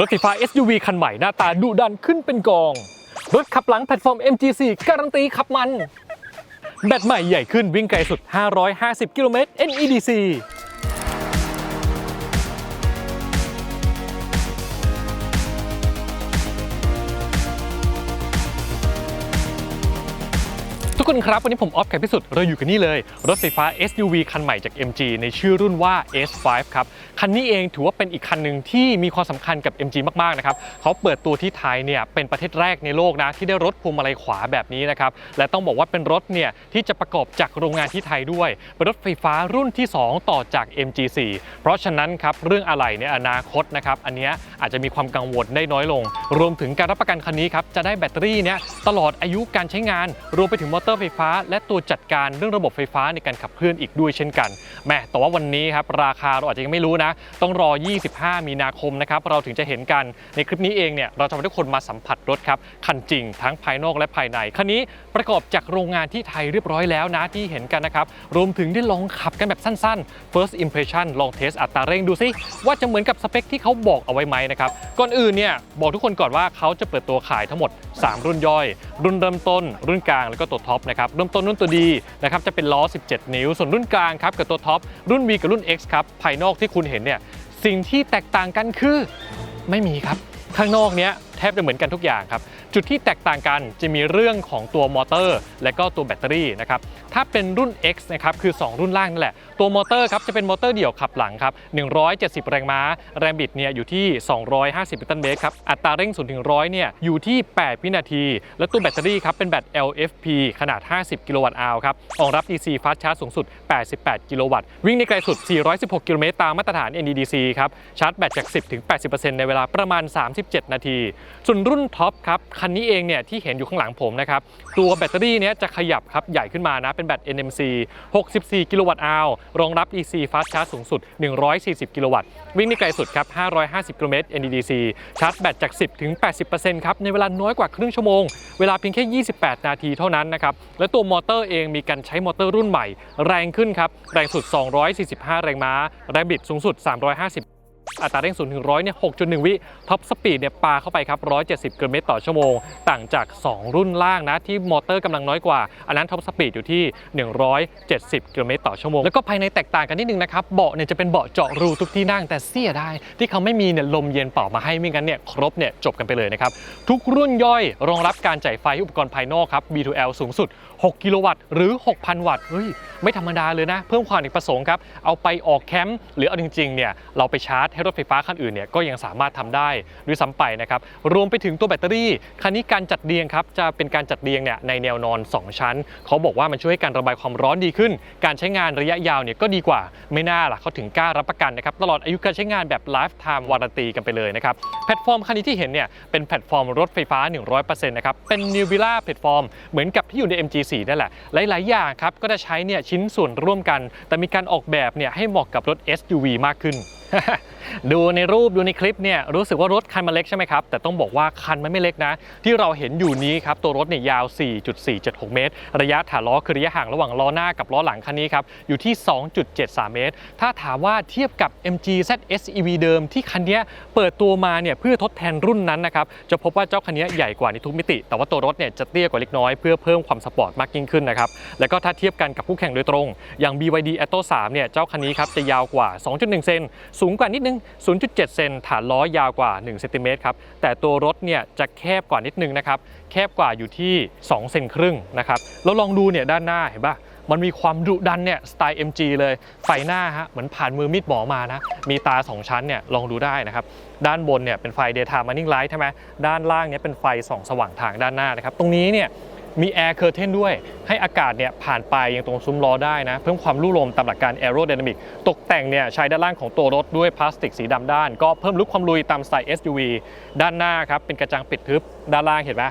รถไฟฟ้า SUV คันใหม่หน้าตาดุดันขึ้นเป็นกอง รถขับหลังแพลตฟอร์ม MG4 การันตีขับมัน แบตใหม่ใหญ่ขึ้นวิ่งไกลสุด 550 กิโลเมตร NEDC กคนครับ วันนี้ผมออฟแคพิสุทธิ์เราอยู่กันนี่เลย รถไฟฟ้า SUV คันใหม่จาก MG ในชื่อรุ่นว่า S5 ครับ คันนี้เองถือว่าเป็นอีกคันหนึ่งที่มีความสำคัญกับ MG มากๆนะครับเขาเปิดตัวที่ไทยเนี่ยเป็นประเทศแรกในโลกนะที่ได้รถพวงมาลัยขวาแบบนี้นะครับและต้องบอกว่าเป็นรถเนี่ยที่จะประกอบจากโรงงานที่ไทยด้วยเป็นรถไฟฟ้ารุ่นที่ 2 ต่อจาก MG4 เพราะฉะนั้นครับเรื่องอะไหล่ในอนาคตนะครับอันเนี้ยอาจจะมีความกังวลได้น้อยลง รวมถึงการรับประกันคันนี้ครับจะได้แบตเตอรี่เนี่ยตลอดอายุการใช้งานรวมไปถึงมอเตอร์ไฟฟ้า และตัวจัดการเรื่องระบบไฟฟ้าในการขับเคลื่อนอีกด้วยเช่นกันแม่แต่ว่าวันนี้ครับราคาเราอาจจะยังไม่รู้นะ ต้องรอ 25 มีนาคมนะครับเราถึงจะเห็นกันในคลิปนี้เองเนี่ยเราจะพาทุกคนมาสัมผัสรถครับคันจริงทั้งภายนอกและภายในคันนี้ประกอบจากโรงงานที่ไทยเรียบร้อยแล้วนะที่เห็นกันนะครับรวมถึงได้ลองขับกันแบบสั้นๆ first impression ลองเทสอัตราเร่งดูซิว่าจะเหมือนกับสเปคที่เขาบอกเอาไว้ไหมนะครับก่อนอื่นเนี่ยบอกทุกคนก่อนว่าเขาจะเปิดตัวขายทั้งหมด 3 รุ่นย่อย รุ่นเริ่มต้น รุ่นกลางแล้วก็ตัวท็อปนะครับเริ่มต้นรุ่นตัวดีนะครับจะเป็นล้อ 17 นิ้ว ส่วนรุ่นกลางครับกับตัวท็อปรุ่น V กับรุ่น X ครับภายนอกที่คุณเห็นเนี่ยสิ่งที่แตกต่างกันคือไม่มีครับ ข้างนอกเนี้ย ทบจะเหมือนกันทุกอย่างครับ จุดที่แตกต่างกันจะมีเรื่องของตัวมอเตอร์ และก็ตัวแบตเตอรี่นะครับ ถ้าเป็นรุ่น X นะครับคือ 2 รุ่นล่างนั่นแหละ ตัวมอเตอร์ครับจะเป็นมอเตอร์เดี่ยวขับหลังครับ 170 แรงม้า แรงบิดเนี่ยอยู่ที่ 250นิวตันเมตรครับ อัตราเร่ง0ถึง100เนี่ยอยู่ที่ 8 วินาที และตัวแบตเตอรี่ครับเป็นแบต LFP ขนาด 50 กิโลวัตต์อาวครับรองรับ DC Fast Charge สูงสุด 88 กิโลวัตต์ วิ่งได้ไกลสุด 416 กิโลเมตรตามมาตรฐาน NEDC ครับ ชาร์จแบตจาก 10ถึง80%ในเวลาประมาณ 37 นาทีส่วนรุ่นท็อปครับคันนี้เองเนี่ยที่เห็นอยู่ข้างหลังผมนะครับตัวแบตเตอรี่เนี้ยจะขยับครับใหญ่ขึ้นมานะเป็นแบต NMC 64 กิโลวัตต์อาวรองรับ DC Fast Charge สูงสุด 140 กิโลวัตต์ วิ่งได้ไกลสุดครับ 550 กิโลเมตร NEDC ชาร์จแบตจาก 10 ถึง 80%ครับในเวลาน้อยกว่าครึ่งชั่วโมง เวลาเพียงแค่ 28 นาทีเท่านั้นนะครับและตัวมอเตอร์เองมีการใช้มอเตอร์รุ่นใหม่ แรงขึ้นครับแรงสุด 245 แรงม้าแรงบิดสูงสุด 350 อัตราเร่ง0ถึง100เนี่ย6.1 วิท็อปสปีดเนี่ยปาเข้าไปครับ 170กิโลเมตรต่อชั่วโมง ต่างจาก 2 รุ่นล่างนะ ที่มอเตอร์กำลังน้อยกว่า อันนั้นท็อปสปีดอยู่ที่ 170กิโลเมตรต่อชั่วโมง แล้วก็ภายในแตกต่างกันนิดนึงนะครับเบาะเนี่ยจะเป็นเบาะเจาะรูทุกที่นั่งแต่เสียได้ ที่เขาไม่มีเนี่ยลมเย็นเป่ามาให้ไม่งั้นเนี่ยครบเนี่ยจบกันไปเลยนะครับทุกรุ่นย่อยรองรับการจ่ายไฟอุปกรณ์ภายนอกครับ B2L สูงสุด6 กิโลวัตต์หรือ 6,000 วัตต์เฮ้ยไม่ธรรมดาเลยนะ เพิ่มความอเนกประสงค์ครับ เอาไปออกแคมป์หรือเอาจริงๆเนี่ยเราไปชาร์จให้รถไฟฟ้าคันอื่นเนี่ยก็ยังสามารถทำได้ด้วยซ้ำไปนะครับ รวมไปถึงตัวแบตเตอรี่ คันนี้การจัดเรียงครับ จะเป็นการจัดเรียงเนี่ยในแนวนอน 2 ชั้น เขาบอกว่ามันช่วยให้การระบายความร้อนดีขึ้น การใช้งานระยะยาวเนี่ยก็ดีกว่าไม่น่าล่ะเขาถึงกล้ารับประกันนะครับตลอดอายุการใช้งานแบบ lifetime warranty กันไปเลยนะครับแพลตฟอร์มคันนี้ที่เห็นเนี่ยเป็นแพลตฟอร์มรถไฟฟ้า 100%นะครับเป็น New Villa แพลตฟอร์มเหมือนกับที่อยู่ใน4นั่นแหละ หลาย ๆ อย่างครับก็จะใช้เนี่ยชิ้นส่วนร่วมกัน แต่มีการออกแบบเนี่ยให้เหมาะกับรถ SUV มากขึ้น ดูในรูปดูในคลิปเนี่ยรู้สึกว่ารถคันมันเล็กใช่ไหมครับ แต่ต้องบอกว่าคันมันไม่เล็กนะ ที่เราเห็นอยู่นี้ครับ ตัวรถเนี่ยยาว 4.476 เมตร ระยะฐาล้อคือระยะห่างระหว่างล้อหน้ากับล้อหลังคันนี้ครับ อยู่ที่ 2.73 เมตร ถ้าถามว่าเทียบกับ MG ZS EV เดิมที่คันนี้เปิดตัวมาเนี่ยเพื่อทดแทนรุ่นนั้นนะครับจะพบว่าเจ้าคันนี้ใหญ่กว่าในทุกมิติ แต่ว่าตัวรถเนี่ยจะเตี้ยกว่าเล็กน้อยเพื่อเพิ่มความสปอร์ตมากยิ่งขึ้นนะครับแล้วก็ถ้าเทียบกันกับคู่แข่งโดยตรง อย่าง BYD Atto 3เนี่ยเจ้าคันนี้ครับจะยาวกว่า 2.1 เซนสูงกว่านิดนึง0.7 เซนฐานล้อยาวกว่า1เซนติเมตรครับ แต่ตัวรถเนี่ยจะแคบกว่านิดนึงนะครับ แคบกว่าอยู่ที่ 2 เซนครึ่งนะครับ แล้วลองดูเนี่ยด้านหน้าเห็นปะมันมีความดุดันเนี่ยสไตล์ MG เลย ไฟหน้าฮะเหมือนผ่านมือมีดหมอมานะ มีตา 2 ชั้นเนี่ยลองดูได้นะครับ ด้านบนเนี่ยเป็นไฟ daytime running light ใช่ไหมด้านล่างเนี่ยเป็นไฟส่องสว่างทางด้านหน้านะครับ ตรงนี้เนี่ย มีแอร์เคอร์เทนด้วย ให้อากาศเนี่ยผ่านไปยังตรงซุ้มล้อได้นะ เพิ่มความลู่ลมตามหลักการแอโรไดนามิกตกแต่งเนี่ยใช้ด้านล่างของตัวรถด้วยพลาสติกสีดำด้าน ก็เพิ่มลุกความลุยตามสไตล์ SUV ด้านหน้าครับเป็นกระจังปิดทึบด้านล่างเห็นไหม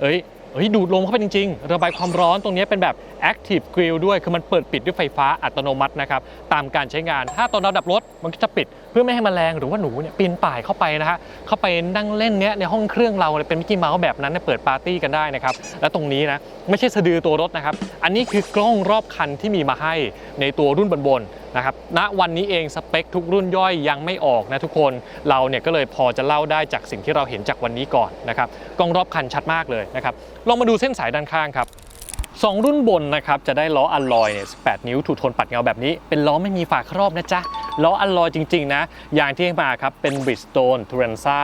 เอ้ย เฮ้ยดูดลมเข้าไปจริง ๆ ระบายความร้อนตรงนี้เป็นแบบ Active Grill ด้วย คือมันเปิดปิดด้วยไฟฟ้าอัตโนมัตินะครับตามการใช้งาน ถ้าตอนเราดับรถมันก็จะปิด เพื่อไม่ให้มแมลงหรือว่าหนูเนี่ยปีนป่ายเข้าไปนะฮะเข้าไปนั่งเล่นเนี้ยในห้องเครื่องเราเลยเป็นมิกกี้เมาส์แบบนั้นเนี่ยเปิดปาร์ตี้กันได้นะครับและตรงนี้นะไม่ใช่สะดือตัวรถนะครับอันนี้คือกล้องรอบคันที่มีมาให้ในตัวรุ่นบนๆนะครับณวันนี้เองสเปคทุกรุ่นย่อยยังไม่ออกนะทุกคนเราเนี่ยก็เลยพอจะเล่าได้จากสิ่งที่เราเห็นจากวันนี้ก่อนนะครับกล้องรอบคันชัดมากเลยนะครับลองมาดูเส้นสายด้านข้างครับสองรุ่นบนนะครับจะได้ล้ออัลลอยเนี่ย18 นิ้วถูกทนปัดเงาแบบนี้ เป็นล้อไม่มีฝาครอบนะจ๊ะล้ออัลลอยจริง ๆ นะอย่างที่ให้มาครับเป็น Bridgestone t u r a n z a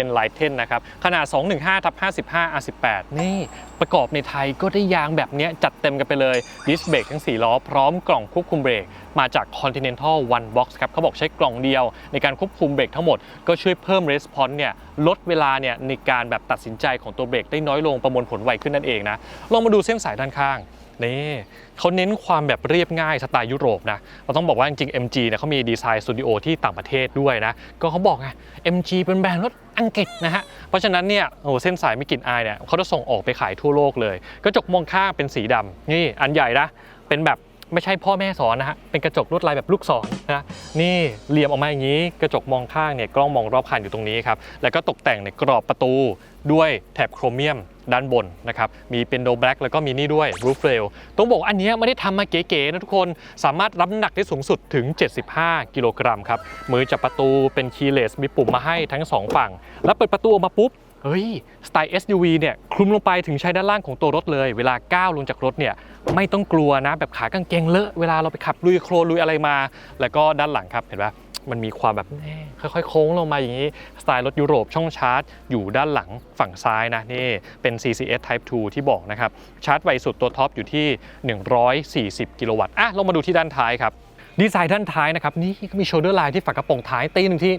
Enlighten นะครับ ขนาด 215ทับ55 R18 นี่ประกอบในไทยก็ได้ยางแบบเนี้ยจัดเต็มกันไปเลยดิสเบรกทั้ง 4 ล้อ พร้อมกล่องควบคุมเบรก มาจาก Continental One Box ครับเขาบอกใช้กล่องเดียว ในการควบคุมเบรกทั้งหมด ก็ช่วยเพิ่ม response เนี่ยลดเวลาเนี่ยในการแบบตัดสินใจของตัวเบรกได้น้อยลงประมวลผลไวขึ้นนั่นเองนะลองมาดูเส้นสายด้านข้างนี่เขาเน้นความแบบเรียบง่ายสไตล์ยุโรปนะ เราต้องบอกว่าจริงๆ MG เนี่ยเขามีดีไซน์สตูดิโอที่ต่างประเทศด้วยนะ ก็เขาบอกไง MG เป็นแบรนด์รถ อังกฤษนะฮะ เพราะฉะนั้นเนี่ยโอ้เส้นสายไม่กลิ่นอายเนี่ยเขาจะส่งออกไปขายทั่วโลกเลย กระจกมองข้างเป็นสีดำนี่อันใหญ่นะเป็นแบบ ไม่ใช่พ่อแม่สอนนะฮะเป็นกระจกลวดลายแบบลูกศรนะนี่เหลี่ยมออกมาอย่างนี้ กระจกมองข้างเนี่ยกล้องมองรอบคันอยู่ตรงนี้ครับแล้วก็ตกแต่งในกรอบประตูด้วยแถบโครเมียมด้านบนนะครับ มีเป็นโดแบล็กแล้วก็มีนี่ด้วยรูฟเรลต้องบอกอันนี้ไม่ได้ทำมาเก๋ๆนะทุกคน สามารถรับน้ำหนักได้สูงสุดถึง 75 กิโลกรัมครับ มือจับประตูเป็นคีย์เลสมีปุ่มมาให้ทั้งสองฝั่ง แล้วเปิดประตูออกมาปุ๊บ เฮ้ยสไตล์ SUV เนี่ยคลุมลงไปถึงใช้ด้านล่างของตัวรถเลย เวลาก้าวลงจากรถเนี่ยไม่ต้องกลัวนะแบบขากางเกงเลอะเวลาเราไปขับลุยโครลุยอะไรมา แล้วก็ด้านหลังครับเห็นปะมันมีความแบบค่อยๆ โค้งลงมาอย่างนี้ สไตล์รถยุโรปช่องชาร์จ อยู่ด้านหลังฝั่งซ้ายนะนี่เป็น CCS Type 2 ที่บอกนะครับ ชาร์จไวสุดตัวท็อปอยู่ที่ 140 กิโลวัตต์อะเรามาดูที่ด้านท้ายครับ ดีไซน์ด้านท้ายนะครับนี่ก็มีโชเดอร์ไลน์ที่ฝากระโปรงท้ายตีหนึ่งที่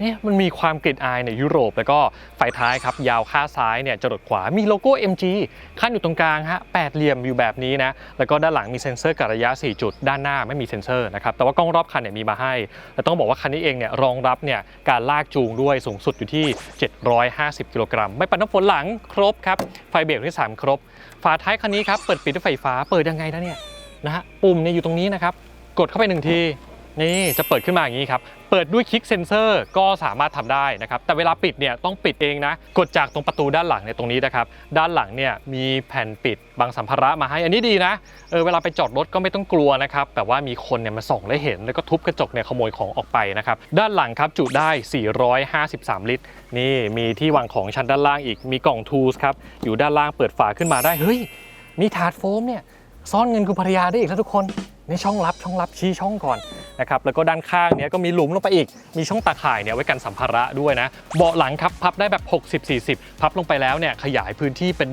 เนี่ยมันมีความกลิ่นอายในยุโรป แล้วก็ไฟท้ายครับ ยาวข้าซ้ายเนี่ยจรดขวามีโลโก้ MG ขั้นอยู่ตรงกลางฮะแปดเหลี่ยมอยู่แบบนี้นะ แล้วก็ด้านหลังมีเซ็นเซอร์กะระยะ 4 จุด ด้านหน้าไม่มีเซ็นเซอร์นะครับ แต่ว่ากล้องรอบคันเนี่ยมีมาให้ แต่ต้องบอกว่าคันนี้เองเนี่ยรองรับเนี่ยการลากจูงด้วยสูงสุดอยู่ที่ 750 กิโลกรัม ไม่ปัดน้ำฝนหลังครบครับไฟเบรกที่สามครบ ฝาท้ายคันนี้ครับเปิดปิดด้วยไฟฟ้าเปิดยังไงนะเนี่ยนะฮะปุ่มเนี่ยอยู่ตรงนี้นะครับ กดเข้าไปหนึ่งที นี่จะเปิดขึ้นมาอย่างนี้ครับ เปิดด้วยคลิกเซนเซอร์ก็สามารถทำได้นะครับ แต่เวลาปิดเนี่ยต้องปิดเองนะ กดจากตรงประตูด้านหลังเนี่ยตรงนี้นะครับ ด้านหลังเนี่ยมีแผ่นปิดบางสัมภาระมาให้ อันนี้ดีนะ เออเวลาไปจอดรถก็ไม่ต้องกลัวนะครับแต่ว่ามีคนเนี่ยมาส่องและเห็น แล้วก็ทุบกระจกเนี่ยขโมยของออกไปนะครับ ด้านหลังครับจุได้ 453 ลิตร นี่มีที่วางของชั้นด้านล่างอีก มีกล่องทูสครับ อยู่ด้านล่างเปิดฝาขึ้นมาได้ เฮ้ย มีถาดโฟมเนี่ยซ่อนเงินคุณภรรยาได้อีกแล้วทุกคน นช่องลับช่องลับชี้ช่องก่อนนะครับแล้วก็ด้านข้างเนี้ยก็มีหลุมลงไปอีก มีช่องตาข่ายเนี่ยไว้กันสัมภาระด้วยนะ เบาะหลังครับพับได้แบบ 60-40 พับลงไปแล้วเนี่ยขยายพื้นที่เป็น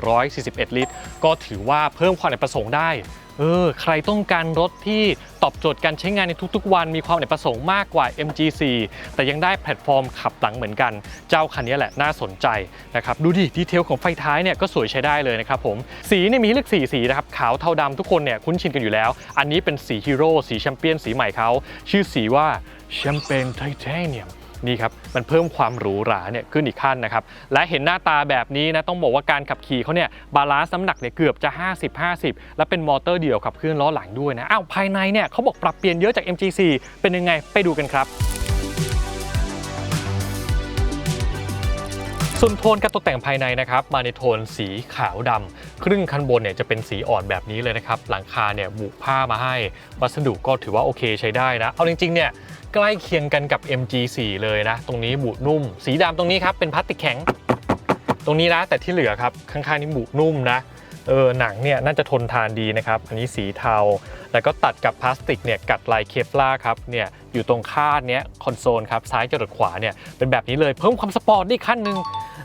1,441 ลิตร ก็ถือว่าเพิ่มความอเนประสงค์ได้เออใครต้องการรถที่ตอบโจทย์การใช้งานในทุกๆ วันมีความอเนกประสงค์มากกว่า MG4 แต่ยังได้แพลตฟอร์มขับหลังเหมือนกัน เจ้าคันนี้แหละน่าสนใจนะครับดูดิดีเทลของไฟท้ายเนี่ยก็สวยใช้ได้เลยนะครับผมสีเนี่ยมีเลือกสีสีนะครับขาวเทาดำทุกคนเนี่ยคุ้นชินกันอยู่แล้ว อันนี้เป็นสีฮีโร่สีแชมเปี้ยนสีใหม่เขาชื่อสีว่าแชมเปญไทเทเนียม นี่ครับมันเพิ่มความหรูหราเนี่ยขึ้นอีกขั้นนะครับและเห็นหน้าตาแบบนี้นะต้องบอกว่าการขับขี่เขาเนี่ยบาลานซ์น้ำหนักเนี่ยเกือบจะ 50-50 และเป็นมอเตอร์เดี่ยวขับเคลื่อนล้อหลังด้วยนะอ้าวภายในเนี่ยเขาบอกปรับเปลี่ยนเยอะจาก MG4 เป็นยังไงไปดูกันครับ ส่วนโทนการตกแต่งภายในนะครับมาในโทนสีขาวดำครึ่งคันบนเนี่ยจะเป็นสีอ่อนแบบนี้เลยนะครับ หลังคาเนี่ยบุผ้ามาให้ วัสดุก็ถือว่าโอเคใช้ได้นะ เอาจริงๆเนี่ยใกล้เคียงกันกับ MG4 เลยนะ ตรงนี้บุนุ่ม สีดำตรงนี้ครับเป็นพลาสติกแข็ง ตรงนี้นะแต่ที่เหลือครับข้างๆนี่บุนุ่มนะเออหนังเนี่ยน่าจะทนทานดีนะครับ อันนี้สีเทา แล้วก็ตัดกับพลาสติกเนี่ยกัดลายเคปลาครับเนี่ยอยู่ตรงคาดเนี้ยคอนโซลครับซ้ายจรดขวาเนี่ยเป็นแบบนี้เลยเพิ่มความสปอร์ตได้ขั้นหนึ่ง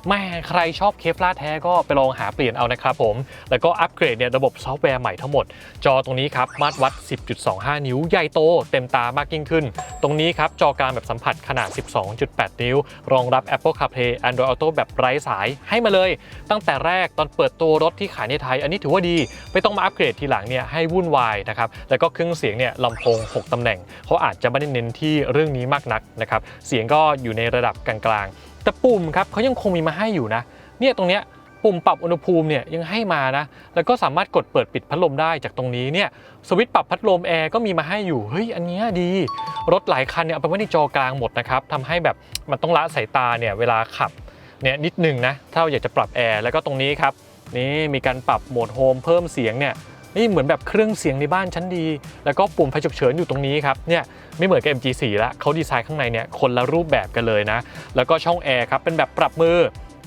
แม่ใครชอบเคปลาแท้ก็ไปลองหาเปลี่ยนเอานะครับผม แล้วก็อัปเกรดเนี่ยระบบซอฟต์แวร์ใหม่ทั้งหมด จอตรงนี้ครับ มาตรวัด 10.25 นิ้ว ใหญ่โต เต็มตามากยิ่งขึ้น ตรงนี้ครับ จอกางแบบสัมผัสขนาด 12.8 นิ้ว รองรับ Apple CarPlay Android Auto แบบไร้สายให้มาเลย ตั้งแต่แรกตอนเปิดตัวรถที่ขายในไทย อันนี้ถือว่าดี ไม่ต้องมาอัปเกรดทีหลังเนี่ยให้วุ่นวายนะครับแล้วก็เครื่องเสียงเนี่ยลำโพง 6ตำแหน่งเขาอาจจะไม่ได้เน้นที่เรื่องนี้มากนักนะครับเสียงก็อยู่ในระดับกลางๆ แต่ปุ่มครับเขายังคงมีมาให้อยู่นะ เนี่ยตรงเนี้ยปุ่มปรับอุณหภูมิเนี่ยยังให้มานะ แล้วก็สามารถกดเปิดปิดพัดลมได้จากตรงนี้เนี่ยสวิตช์ปรับพัดลมแอร์ก็มีมาให้อยู่ เฮ้ย อันเนี้ยดี รถหลายคันเนี่ยเอาไปไว้ในจอกลางหมดนะครับทำให้แบบมันต้องละสายตาเนี่ยเวลาขับเนี่ยนิดหนึงนะ ถ้าเราอยากจะปรับแอร์แล้วก็ตรงนี้ครับนี่มีการปรับโหมดโฮมเพิ่มเสียงเนี่ย นี่เหมือนแบบเครื่องเสียงในบ้านชั้นดี แล้วก็ปุ่มไฟฉุกเฉินอยู่ตรงนี้ครับเนี่ยไม่เหมือนกับ MG4 ละเขาดีไซน์ข้างในเนี่ยคนละรูปแบบกันเลยนะ แล้วก็ช่องแอร์ครับเป็นแบบปรับมือ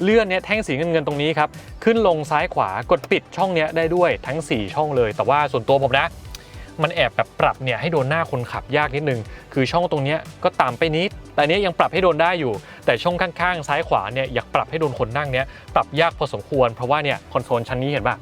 เลื่อนเนี่ยแท่งสีเงินเงินๆตรงนี้ครับขึ้นลงซ้ายขวากดปิดช่องเนี้ยได้ด้วยทั้ง 4 ช่องเลย แต่ว่าส่วนตัวผมนะ มันแอบแบบปรับเนี่ยให้โดนหน้าคนขับยากนิดนึง คือช่องตรงเนี้ยก็ต่ำไปนิด แต่เนี้ยยังปรับให้โดนได้อยู่ แต่ช่องข้างๆ ซ้ายขวาเนี่ยอยากปรับให้โดนคนนั่งเนี่ยปรับยากพอสมควร เพราะว่าเนี่ยคอนโซลชั้นนี้เห็นปะ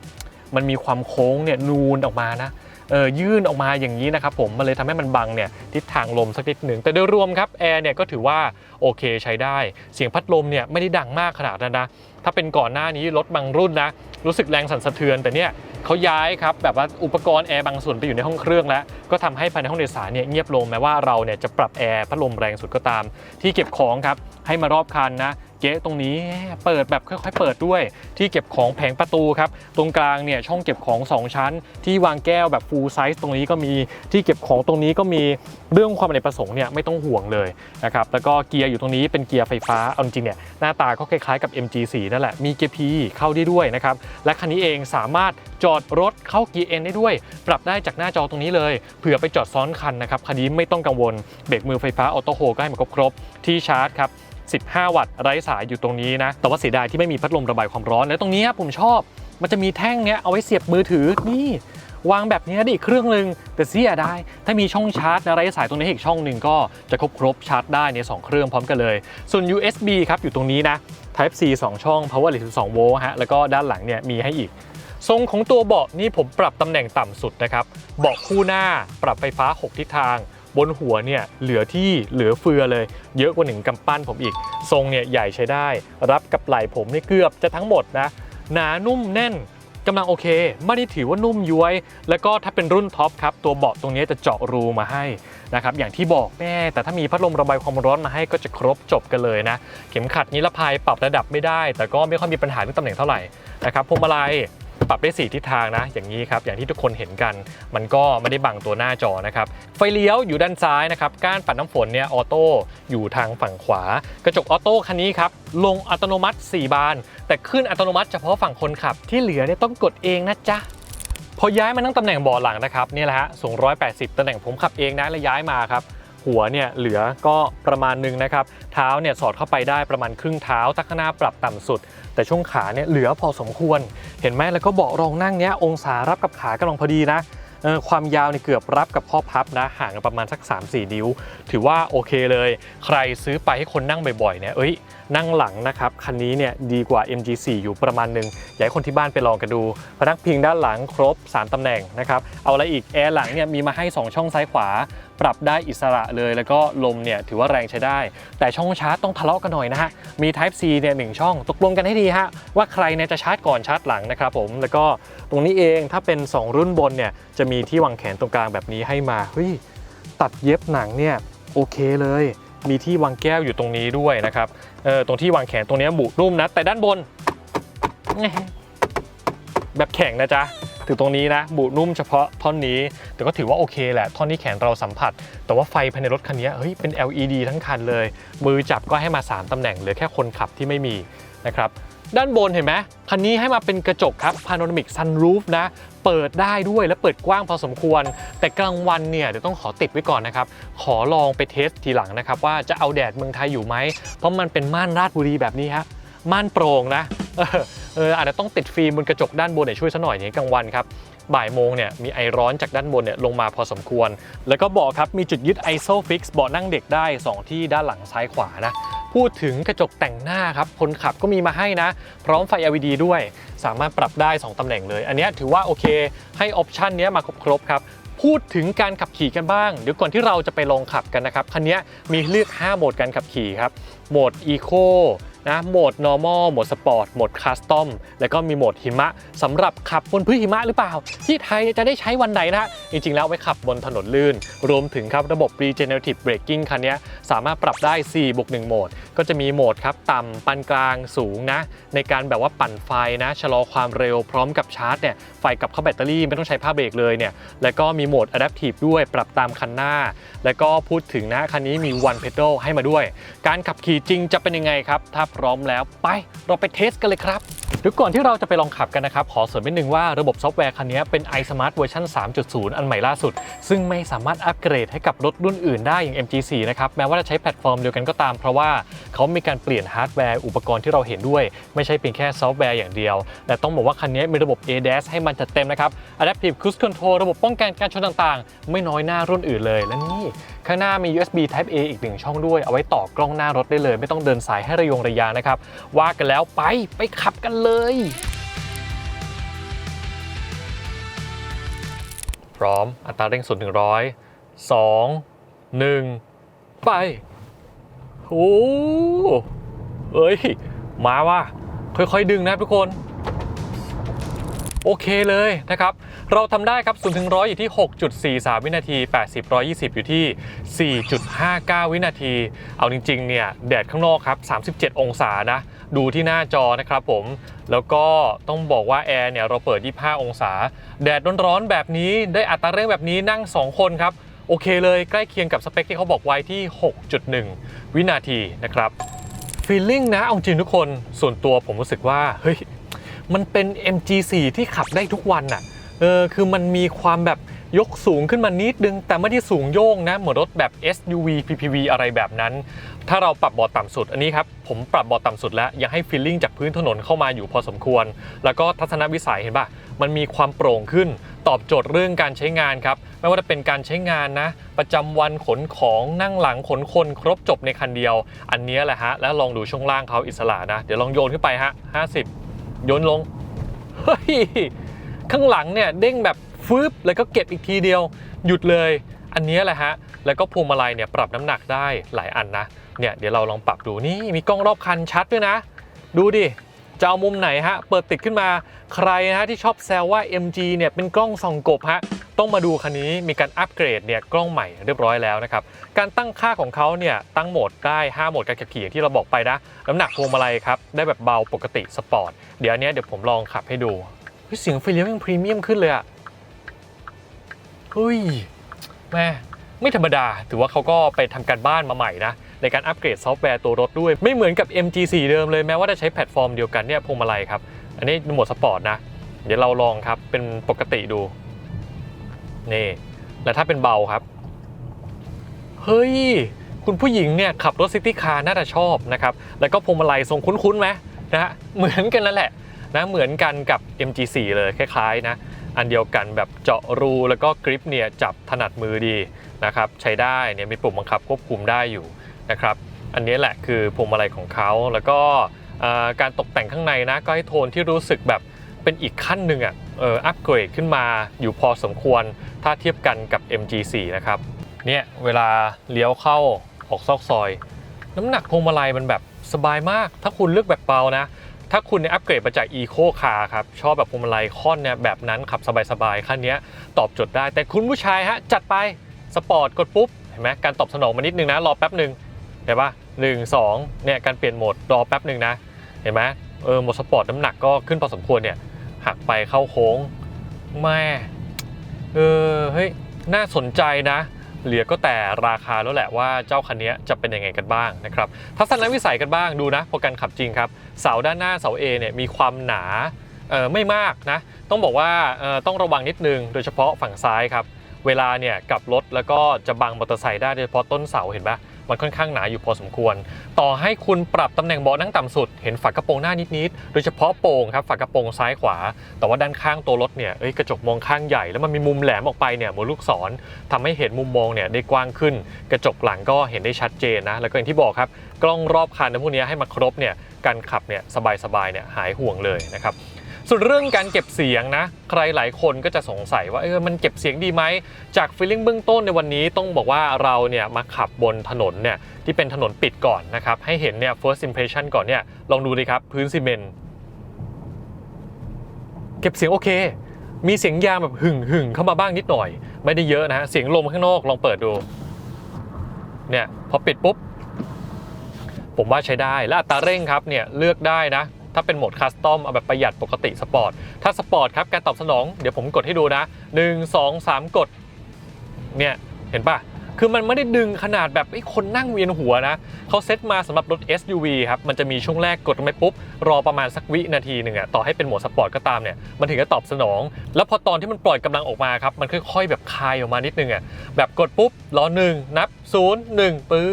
มันมีความโค้งเนี่ยนูนออกมานะเออยื่นออกมาอย่างนี้นะครับผมมันเลยทำให้มันบังเนี่ยทิศทางลมสักนิดหนึ่งแต่โดยรวมครับแอร์เนี่ยก็ถือว่าโอเคใช้ได้ เสียงพัดลมเนี่ยไม่ได้ดังมากขนาดนั้นนะถ้าเป็นก่อนหน้านี้รถบางรุ่นนะรู้สึกแรงสั่นสะเทือน แต่เนี่ยเขาย้ายครับแบบว่าอุปกรณ์แอร์บางส่วนไปอยู่ในห้องเครื่องแล้ว ก็ทำให้ภายในห้องโดยสารเนี่ยเงียบลงแม้ว่าเราเนี่ยจะปรับแอร์พัดลมแรงสุดก็ตาม ที่เก็บของครับให้มารอบคันนะเก๊ะตรงนี้เปิดแบบค่อยๆเปิดด้วย ที่เก็บของแผงประตูครับตรงกลางเนี่ยช่องเก็บของ 2 ชั้น ที่วางแก้วแบบ full size ตรงนี้ก็มีที่เก็บของตรงนี้ก็มีเรื่องความอเนประสงค์เนี่ยไม่ต้องห่วงเลยนะครับแล้วก็เกียร์อยู่ตรงนี้เป็นเกียร์ไฟฟ้าเอาจริงเนี่ยหน้าตาก็คล้ายๆกับ MG4 นั่นแหละ มีเกียร์ P เข้าได้ด้วยนะครับ และคันนี้เองสามารถจอดรถเข้าเกียร์ N ได้ด้วย ปรับได้จากหน้าจอตรงนี้เลย เผื่อไปจอดซ้อนคันนะครับ คันนี้ไม่ต้องกังวล เบรกมือไฟฟ้าออโต้โฮก็ให้มาครบๆ ที่ชาร์จครับ15 วัตต์ไร้สายอยู่ตรงนี้นะ แต่ว่าเสียดายที่ไม่มีพัดลมระบายความร้อน และตรงนี้ผมชอบ มันจะมีแท่งเนี้ยเอาไว้เสียบมือถือ นี่ วางแบบนี้ดิเครื่องหนึ่งแต่เสียได้ถ้ามีช่องชาร์จนะไร้สายตรงนี้อีกช่องหนึ่งก็จะครบครบชาร์จได้ในสองเครื่องพร้อมกันเลย ส่วน USB ครับอยู่ตรงนี้นะ Type C 2 ช่อง Power 12โวลต์ฮะแล้วก็ด้านหลังเนี่ยมีให้อีก ทรงของตัวเบาะนี่ผมปรับตำแหน่งต่ำสุดนะครับเบาะคู่หน้าปรับไฟฟ้า 6 ทิศทางบนหัวเนี่ยเหลือที่เหลือเฟือเลย เยอะกว่าหนึ่งกำปั้นผมอีก ทรงเนี่ยใหญ่ใช้ได้ รับกับไหล่ผมนี่เกือบจะทั้งหมดนะหนานุ่มแน่น กำลังโอเค ไม่ได้ถือว่านุ่มย้วย แล้วก็ถ้าเป็นรุ่นท็อปครับตัวเบาะตรงนี้จะเจาะรูมาให้นะครับอย่างที่บอกแม่แต่ถ้ามีพัดลมระบายความร้อนมาให้ก็จะครบจบกันเลยนะ เข็มขัดนิรภัยปรับระดับไม่ได้ แต่ก็ไม่ค่อยมีปัญหาเรื่องตำแหน่งเท่าไหร่นะครับพวงมาลัย ปรับได้ 4 ทิศทางนะ อย่างนี้ครับ อย่างที่ทุกคนเห็นกัน มันก็ไม่ได้บังตัวหน้าจอนะครับ ไฟเลี้ยวอยู่ด้านซ้ายนะครับก้านปัดน้ำฝนเนี่ยออโต้อยู่ทางฝั่งขวา กระจกออโต้คันนี้ครับ ลงอัตโนมัติ 4 บาน แต่ขึ้นอัตโนมัติเฉพาะฝั่งคนขับ ที่เหลือเนี่ยต้องกดเองนะจ๊ะพอย้ายมานั่งตำแหน่งเบาะหลังนะครับนี่แหละฮะสูง 180ตำแหน่งผมขับเองนะแล้วย้ายมาครับหัวเนี่ยเหลือก็ประมาณหนึงนะครับ เท้าเนี่ยสอดเข้าไปได้ประมาณครึ่งเท้าทักหน้าปรับต่ำสุด แต่ช่วงขาเนี่ยเหลือพอสมควร เห็นไหมแล้วก็เบาะรองนั่งเนี้ยองศารับกับขากำลังพอดีนะความยาวเนี่ยเกือบรับกับข้อพับนะห่างกันประมาณสัก 3-4 นิ้ว ถือว่าโอเคเลย ใครซื้อไปให้คนนั่งบ่อยๆเนี่ยเอ้ย นั่งหลังนะครับ คันนี้เนี่ยดีกว่า MG4 อยู่ประมาณหนึ่งอยากให้คนที่บ้านไปลองกันดู พนักพิงด้านหลังครบ 3ตำแหน่งนะครับ เอาอะไรอีก แอร์หลังเนี่ยมีมาให้ 2 ช่องซ้ายขวา ปรับได้อิสระเลย แล้วก็ลมเนี่ยถือว่าแรงใช้ได้ แต่ช่องชาร์จต้องทะเลาะกันหน่อยนะฮะ มี Type C เนี่ยหนึ่งช่องตกลงกันให้ดีฮะว่าใครเนี่ยจะชาร์จก่อนชาร์จหลังนะครับผม แล้วก็ตรงนี้เองถ้าเป็น 2 รุ่นบนเนี่ยจะมีที่วางแขนตรงกลางแบบนี้ให้มาเฮ้ยตัดเย็บหนังเนี่ยโอเคเลย มีที่วางแก้วอยู่ตรงนี้ด้วยนะครับเออตรงที่วางแขนตรงนี้บุนุ่มนะ แต่ด้านบน แบบแข็งนะจ๊ะถึงตรงนี้นะบุนุ่มเฉพาะท่อนนี้ แต่ก็ถือว่าโอเคแหละ ท่อนนี้แขนเราสัมผัส แต่ว่าไฟภายในรถคันนี้เฮ้ยเป็น LED ทั้งคันเลย มือจับก็ให้มา 3ตำแหน่งเหลือแค่คนขับที่ไม่มีนะครับ ด้านบนเห็นไหมคันนี้ให้มาเป็นกระจกครับ Panoramic Sunroof นะ เปิดได้ด้วยและเปิดกว้างพอสมควร แต่กลางวันเนี่ยเดี๋ยวต้องขอติดไว้ก่อนนะครับ ขอลองไปเทสทีหลังนะครับ ว่าจะเอาแดดเมืองไทยอยู่ไหม เพราะมันเป็นม่านราชบุรีแบบนี้ฮะม่านโปร่งนะเออเอออาจจะต้องติดฟิล์มบนกระจกด้านบนเนี่ยช่วยซะหน่อยอย่างนี้กลางวันครับบ่ายโมงเนี่ยมีไอร้อนจากด้านบนเนี่ยลงมาพอสมควร แล้วก็เบาะครับมีจุดยึด ISOFIX เบาะนั่งเด็กได้ 2 ที่ด้านหลังซ้ายขวานะ พูดถึงกระจกแต่งหน้าครับคนขับก็มีมาให้นะ พร้อมไฟ LED ด้วย สามารถปรับได้ 2ตำแหน่งเลย อันนี้ถือว่าโอเค ให้ออปชันเนี้ยมาครบๆครับพูดถึงการขับขี่กันบ้าง เดี๋ยวก่อนที่เราจะไปลองขับกันนะครับ คันนี้มีเลือก 5 โหมดการขับขี่ครับ โหมด Eco นะโหมด Normal โหมด Sport โหมด Custom แล้วก็มีโหมดหิมะสำหรับขับบนพื้นหิมะหรือเปล่า ที่ไทยจะได้ใช้วันไหนนะฮะจริงๆ แล้วไว้ขับบนถนนลื่น รวมถึงครับระบบ Regenerative Braking คันนี้สามารถปรับได้ 4 บวก 1 โหมด ก็จะมีโหมดครับต่ำปานกลางสูงนะ ในการแบบว่าปั่นไฟนะชะลอความเร็วพร้อมกับชาร์จเนี่ยไฟกลับเข้าแบตเตอรี่ไม่ต้องใช้ผ้าเบรกเลยเนี่ยแล้วก็มีโหมด Adaptive ด้วยปรับตามคันหน้า แล้วก็พูดถึงนะคันนี้มี One Pedal ให้มาด้วย การขับขี่จริงจะเป็นยังไงครับถ้าพร้อมแล้ว ไปเราไปเทสกันเลยครับเดี๋ยวก่อนที่เราจะไปลองขับกันนะครับ ขอเสริมนิดนึงว่าระบบซอฟต์แวร์คันนี้เป็น iSmart เวอร์ชัน3.0 อันใหม่ล่าสุด ซึ่งไม่สามารถอัปเกรดให้กับรถรุ่นอื่นได้อย่าง MG4 นะครับแม้ว่าจะใช้แพลตฟอร์มเดียวกันก็ตาม เพราะว่าเขามีการเปลี่ยนฮาร์ดแวร์อุปกรณ์ที่เราเห็นด้วย ไม่ใช่เพียงแค่ซอฟต์แวร์อย่างเดียว แต่ต้องบอกว่าคันนี้มีระบบ ADAS ให้มันจัดเต็มนะครับ Adaptive Cruise Control ระบบป้องกันการชนต่างๆ ไม่น้อยหน้ารุ่นอื่นเลยและนี่ ข้างหน้ามี USB Type A อีกหนึ่งช่องด้วย เอาไว้ต่อกล้องหน้ารถได้เลย ไม่ต้องเดินสายให้ระยงระยางนะครับ ว่ากันแล้วไปไปขับกันเลยพร้อมอัตราเร่ง0ูนย์ถึงร้อยสองหนึ่งไป โอ้เอ้ย มาว่ะ ค่อยๆ ดึงนะทุกคน โอเคเลยนะครับ เราทำได้ครับ0ถึง100 อยู่ที่ 6.43 วินาที 80 120 อยู่ที่ 4.59 วินาที เอาจริงๆ เนี่ย แดดข้างนอกครับ 37 องศานะ ดูที่หน้าจอนะครับผม แล้วก็ต้องบอกว่าแอร์เนี่ย เราเปิด 25 องศา แดดร้อนๆ แบบนี้ ได้อัตราเร่งแบบนี้นั่ง 2 คนครับ โอเคเลยใกล้เคียงกับสเปคที่เขาบอกไว้ที่ 6.1 วินาทีนะครับฟีลลิ่งนะเอาจริงทุกคน ส่วนตัวผมรู้สึกว่า เฮ้ย มันเป็น MG4 ที่ขับได้ทุกวันน่ะเออคือมันมีความแบบยกสูงขึ้นมานิดนึง แต่ไม่ได้สูงโย่งนะ เหมือนรถแบบ SUV PPV อะไรแบบนั้น ถ้าเราปรับเบาะต่ำสุด อันนี้ครับ ผมปรับเบาะต่ำสุดแล้วยังให้ฟีลลิ่งจากพื้นถนนเข้ามาอยู่พอสมควร แล้วก็ทัศนวิสัยเห็นป่ะมันมีความโปร่งขึ้น ตอบโจทย์เรื่องการใช้งานครับ ไม่ว่าจะเป็นการใช้งานนะ ประจำวันขนของนั่งหลังขนคนครบจบในคันเดียว อันนี้แหละฮะแล้วลองดูช่วงล่างเขาอิสระนะ เดี๋ยวลองโยนขึ้นไปฮะ50 โยนลง เฮ้ย ข้างหลังเนี่ยเด้งแบบฟืบแล้วก็เก็บอีกทีเดียว หยุดเลย อันนี้แหละฮะ แล้วก็พวงมาลัยเนี่ยปรับน้ำหนักได้หลายอันนะ เนี่ยเดี๋ยวเราลองปรับดูนี่มีกล้องรอบคันชัดด้วยนะ ดูดิจะเอามุมไหนฮะ เปิดติดขึ้นมา ใครนะฮะที่ชอบแซวว่า MG เนี่ยเป็นกล้องส่องกบฮะ ต้องมาดูคันนี้มีการอัปเกรดเนี่ยกล้องใหม่เรียบร้อยแล้วนะครับ การตั้งค่าของเขาเนี่ยตั้งโหมดได้ 5 โหมดการขับขี่ยที่เราบอกไปนะ น้ำหนักพวงมาลัยครับได้แบบเบาปกติสปอร์ต เดี๋ยวนี้เดี๋ยวผมลองขับให้ดูเฮ้ยเสียงไฟเลี้ยวยังพรีเมียมขึ้นเลยอะเฮ้ยแม่ไม่ธรรมดา ถือว่าเขาก็ไปทำการบ้านมาใหม่นะ ในการอัปเกรดซอฟต์แวร์ตัวรถด้วย ไม่เหมือนกับ MG4 เดิมเลยแม้ว่าจะใช้แพลตฟอร์มเดียวกันเนี่ยพวงมาลัยครับ อันนี้โหมดสปอร์ตนะ เดี๋ยวเราลองครับเป็นปกติดู นี่ แล้วถ้าเป็นเบาครับ เฮ้ย คุณผู้หญิงเนี่ยขับรถซิตี้คาร์น่าจะชอบนะครับ แล้วก็พวงมาลัยทรงคุ้นๆไหมนะฮะเหมือนกันนั่นแหละนะเหมือนกันกับ MG4 เลยคล้ายๆนะ อันเดียวกันแบบเจาะรูแล้วก็กริปเนี่ยจับถนัดมือดีนะครับใช้ได้เนี่ยมีปุ่มบังคับควบคุมได้อยู่นะครับอันนี้แหละคือพวงมาลัยของเขาแล้วก็การตกแต่งข้างในนะก็ให้โทนที่รู้สึกแบบ เป็นอีกขั้นหนึ่งอะเอออัปเกรดขึ้นมาอยู่พอสมควรถ้าเทียบกันกับ MG4 นะครับเนี่ยเวลาเลี้ยวเข้าออกซอกซอย น้ำหนักพวงมาลัยมันแบบสบายมาก ถ้าคุณเลือกแบบเบานะ ถ้าคุณเนี่ยอัปเกรดมาจาก Eco Car ครับ ชอบแบบพวงมาลัยค่อนเนี่ยแบบนั้นขับสบายๆคันเนี้ยตอบโจทย์ได้ แต่คุณผู้ชายฮะ จัดไปสปอร์ตกดปุ๊บ เห็นไหมการตอบสนองมานิดนึงนะ รอแป๊บหนึ่งเห็นปะหนึ่งสองเนี่ยการเปลี่ยนโหมดรอแป๊บหนึ่งนะ เห็นไหมเออโหมดสปอร์ตน้ำหนักก็ขึ้นพอสมควรเนี่ย หักไปเข้าโค้งแม่เออเฮ้ยน่าสนใจนะ เหลือก็แต่ราคาแล้วแหละว่าเจ้าคันนี้จะเป็นยังไงกันบ้างนะครับทัศนวิสัยกันบ้างดูนะพอการขับจริงครับเสาด้านหน้าเสา A เนี่ยมีความหนาเออไม่มากนะต้องบอกว่าเออต้องระวังนิดนึงโดยเฉพาะฝั่งซ้ายครับเวลาเนี่ยกับรถแล้วก็จะบังมอเตอร์ไซค์ได้โดยเฉพาะต้นเสาเห็นปะ มันค่อนข้างหนาอยู่พอสมควร ต่อให้คุณปรับตำแหน่งเบาะนั่งต่ำสุด เห็นฝากระโปรงหน้านิดๆโดยเฉพาะโป่งครับฝากระโปรงซ้ายขวา แต่ว่าด้านข้างตัวรถเนี่ยเอ้ยกระจกมองข้างใหญ่แล้วมันมีมุมแหลมออกไปเนี่ยมือลูกศรทำให้เห็นมุมมองเนี่ยได้กว้างขึ้น กระจกหลังก็เห็นได้ชัดเจนนะแล้วก็อย่างที่บอกครับกล้องรอบคันในพวกนี้ให้มาครบเนี่ยการขับเนี่ยสบายๆเนี่ยหายห่วงเลยนะครับ ส่วนเรื่องการเก็บเสียงนะ ใครหลายคนก็จะสงสัยว่าเออมันเก็บเสียงดีไหม จากฟีลลิ่งเบื้องต้นในวันนี้ต้องบอกว่าเราเนี่ยมาขับบนถนนเนี่ยที่เป็นถนนปิดก่อนนะครับ ให้เห็นเนี่ย first impression ก่อนเนี่ยลองดูดิครับ พื้นซีเมนต์เก็บเสียงโอเค มีเสียงยางแบบหึ่งหึ่งเข้ามาบ้างนิดหน่อย ไม่ได้เยอะนะฮะเสียงลมข้างนอกลองเปิดดูเนี่ยพอปิดปุ๊บผมว่าใช้ได้และอัตราเร่งครับเนี่ยเลือกได้นะ ถ้าเป็นโหมดคัสตอมเอาแบบประหยัดปกติสปอร์ต ถ้าสปอร์ตครับการตอบสนองเดี๋ยวผมกดให้ดูนะ 1 2 3 กด เนี่ย เห็นปะ คือมันไม่ได้ดึงขนาดแบบไอ้คนนั่งเวียนหัวนะเขาเซตมาสำหรับรถ SUV ครับ มันจะมีช่วงแรกกดลงไปปุ๊บ รอประมาณสักวินาทีหนึ่งอะต่อให้เป็นโหมดสปอร์ตก็ตามเนี่ย มันถึงจะตอบสนอง แล้วพอตอนที่มันปล่อยกำลังออกมาครับ มันค่อยๆแบบคายออกมานิดนึงอะแบบกดปุ๊บรอหนึ่งนับศูนย์หนึ่งปื๊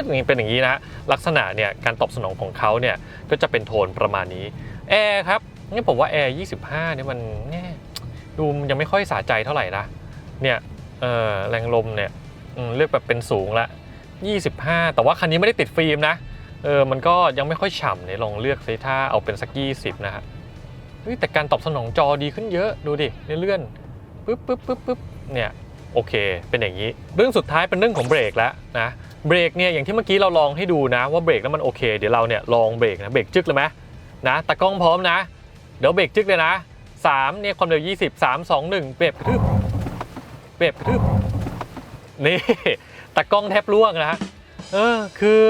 ดนี่เป็นอย่างนี้นะ ลักษณะเนี่ยการตอบสนองของเขาเนี่ยก็จะเป็นโทนประมาณนี้แอร์ครับนี่ผมว่าแอร์25เนี่ยมันดูยังไม่ค่อยสะใจเท่าไหร่นะเนี่ย แรงลมเนี่ยเลือกแบบเป็นสูงละ 25 แต่ว่าคันนี้ไม่ได้ติดฟิล์มนะเออมันก็ยังไม่ค่อยฉ่ำเนี่ยลองเลือกซิถ้าเอาเป็นสัก 20 นะฮะเฮ้ยแต่การตอบสนองจอดีขึ้นเยอะดูดิเลื่อนปึ๊บปึ๊บปึ๊บปึ๊บเนี่ยโอเค เป็นอย่างนี้ เรื่องสุดท้ายเป็นเรื่องของเบรกแล้วนะเบรกเนี่ยอย่างที่เมื่อกี้เราลองให้ดูนะ ว่าเบรกแล้วมันโอเค เดี๋ยวเราเนี่ยลองเบรกนะเบรกจึกเลยไหมนะตากล้องพร้อมนะ เดี๋ยวเบรกจึกเลยนะ3เนี่ยความเร็ว 20 3 2 1เบรกกระทืบ เบรกกระทืบนี่ตากล้องแทบล่วงนะฮะเออคือ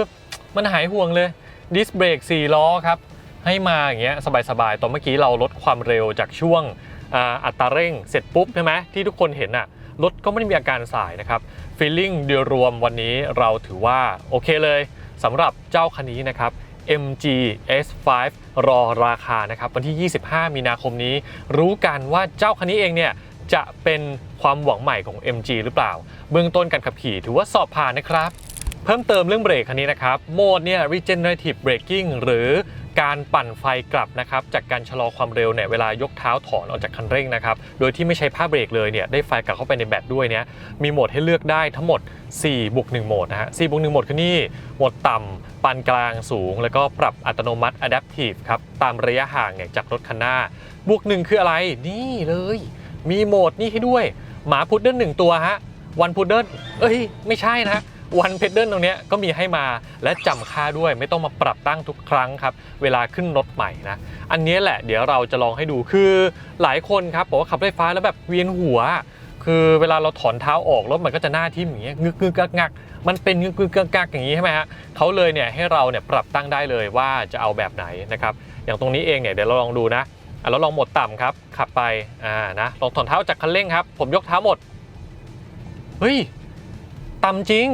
มันหายห่วงเลยดิสเบรก4ล้อครับให้มาอย่างเงี้ยสบายๆตอนเมื่อกี้เราลดความเร็วจากช่วงอ,อัตราเร่งเสร็จปุ๊บใช่ไหมที่ทุกคนเห็นอะรถก็ไม่ได้มีอาการสายนะครับฟีลลิ่งโดยรวมวันนี้เราถือว่าโอเคเลยสำหรับเจ้าคันนี้นะครับ MG S5 รอราคานะครับวันที่ 25 มีนาคมนี้ รู้กันว่าเจ้าคันนี้เองเนี่ย จะเป็นความหวังใหม่ของ MG หรือเปล่า เบื้องต้นการขับขี่ถือว่าสอบผ่านนะครับ เพิ่มเติมเรื่องเบรกคันนี้นะครับ โหมดเนี่ย regenerative braking หรือการปั่นไฟกลับนะครับจากการชะลอความเร็วเนี่ยเวลายกเท้าถอนออกจากคันเร่งนะครับโดยที่ไม่ใช้ผ้าเบรกเลยเนี่ยได้ไฟกลับเข้าไปในแบตด้วยเนี่ยมีโหมดให้เลือกได้ทั้งหมด4บวก1โหมดนะฮะ4บวก1โหมดคือนี่โหมดต่ำปานกลางสูง แล้วก็ปรับอัตโนมัติ adaptive ครับตามระยะห่างเนี่ยจากรถคันหน้าบวกหนึ่งคืออะไรนี่เลย มีโหมดนี่ให้ด้วย หมาพุดเดิ้ลหนึ่งตัวฮะวันพุดเดิ้ลเอ้ย ไม่ใช่นะวันเพดเดิลตรงนี้ก็มีให้มาและจำค่าด้วยไม่ต้องมาปรับตั้งทุกครั้งครับ เวลาขึ้นรถใหม่นะ อันนี้แหละเดี๋ยวเราจะลองให้ดูคือหลายคนครับบอกว่าขับรถไฟฟ้าแล้วแบบเวียนหัว คือเวลาเราถอนเท้าออกรถมันก็จะหน้าทิ่มอย่างเงี้ยงึกงึกกักงักมันเป็นงึกงึกกักงักอย่างนี้ใช่ไหมฮะเขาเลยเนี่ยให้เราเนี่ยปรับตั้งได้เลยว่าจะเอาแบบไหนนะครับอย่างตรงนี้เองเนี่ยเดี๋ยวเราลองดูนะ อะเราลองหมดต่ำครับ ขับไปอ่านะลองถอนเท้าจากคันเร่งครับ ผมยกเท้าหมด เฮ้ย ต่ำจริง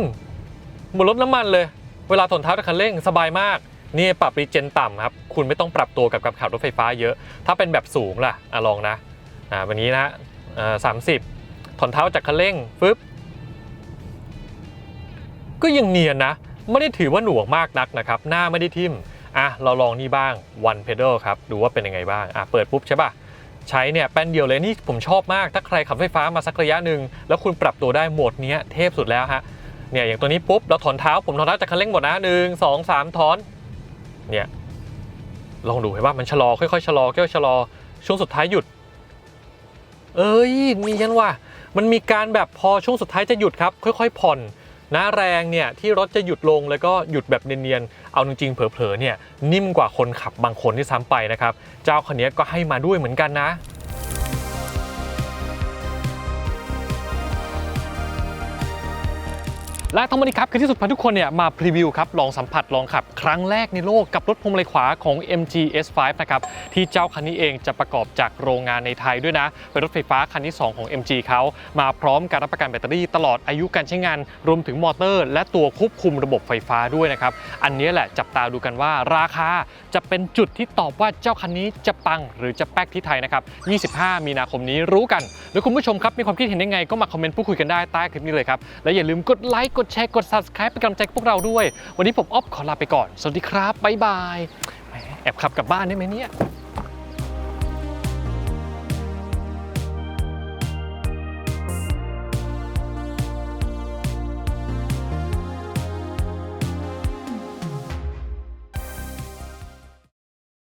หมือนรถน้ำมันเลย เวลาถอนเท้าจากคันเร่งสบายมากนี่ปรับรีเจนต่ำครับ คุณไม่ต้องปรับตัวกับการขับรถไฟฟ้าเยอะ ถ้าเป็นแบบสูงล่ะอะลองนะอ่าวันนี้นะสามสิบถอนเท้าจากคันเร่งฟึบก็ยังเนียนนะ ไม่ได้ถือว่าหน่วงมากนักนะครับ หน้าไม่ได้ทิ่ม อะเราลองนี่บ้าง one pedal ครับ ดูว่าเป็นยังไงบ้างอะเปิดปุ๊บใช่ป่ะใช้เนี่ยแป้นเดียวเลยนี่ผมชอบมาก ถ้าใครขับไฟฟ้ามาสักระยะหนึ่งแล้วคุณปรับตัวได้โหมดนี้เทพสุดแล้วฮะเนี่ยอย่างตัวนี้ปุ๊บเราถอนเท้าผมถอนเท้าจากคันเร่งหมดนะหนึ่งสองสามถอนเนี่ยลองดูเห็นว่ามันชะลอค่อยๆชะลอค่อยๆชะลอช่วงสุดท้ายหยุด เอ้ยมียันว่ามันมีการแบบพอช่วงสุดท้ายจะหยุดครับ ค่อย ๆ ผ่อน น้าแรงเนี่ยที่รถจะหยุดลงแล้วก็หยุดแบบเนียนๆ เอาจริงๆเผลอๆเนี่ยนิ่มกว่าคนขับบางคนที่ซ้ำไปนะครับ เจ้าคันนี้ก็ให้มาด้วยเหมือนกันนะ และทั้งหมดนี้ครับคือที่สุดพาทุกคนเนี่ยมาพรีวิวครับลองสัมผัสลองขับ ครั้งแรกในโลกกับรถพวงมาลัยขวาของ MG S5 นะครับที่เจ้าคันนี้เองจะประกอบจากโรงงานในไทยด้วยนะ เป็นรถไฟฟ้าคันที่ 2 ของ MG เขามาพร้อมการรับประกันแบตเตอรี่ตลอดอายุการใช้งานรวมถึงมอเตอร์ และตัวควบคุมระบบไฟฟ้าด้วยนะครับอันนี้แหละจับตาดูกันว่าราคาจะเป็นจุดที่ตอบว่าเจ้าคันนี้จะปังหรือจะแป๊กที่ไทยนะครับ 25 มีนาคมนี้รู้กัน แล้วคุณผู้ชมครับมีความคิดเห็นยังไงก็มาคอมเมนต์พูดคุยกันได้ใต้คลิปนี้เลยครับและอย่าลืมกดไลค์กดแชร์ กด subscribe เป็นกำลังใจพวกเราด้วย วันนี้ผมอ๊อฟขอลาไปก่อน สวัสดีครับ บ๊ายบายแอบขับกลับบ้านได้ไหมเนี่ย